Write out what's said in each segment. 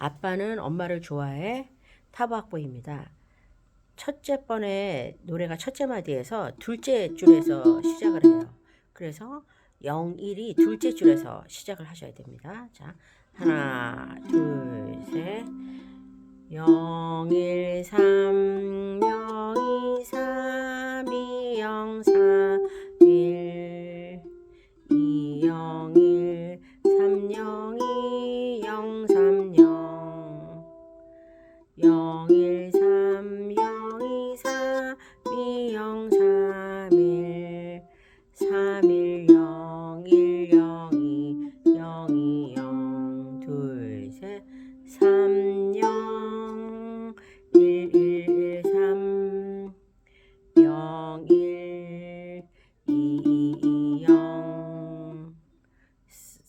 아빠는 엄마를 좋아해 타박보입니다. 첫째 번에 노래가 첫째 마디에서 둘째 줄에서 시작을 해요. 그래서 0, 1이 둘째 줄에서 시작을 하셔야 됩니다. 자, 하나, 둘, 셋. 0, 1, 3, 0, 2, 3, 2, 0, 4. 삼영 일일삼, 영일 이이영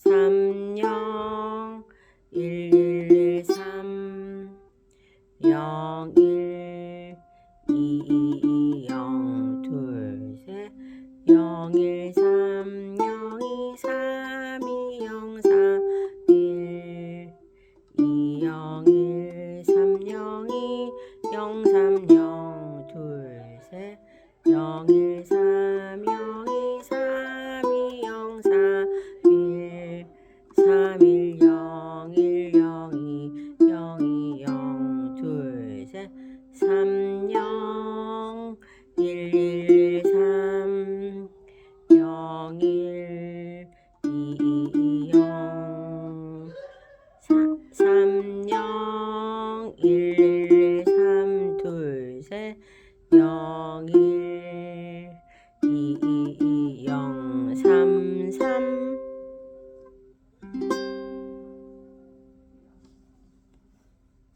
삼영 일일삼, 영일 영일 이영 삼영 일삼둘셋. 영일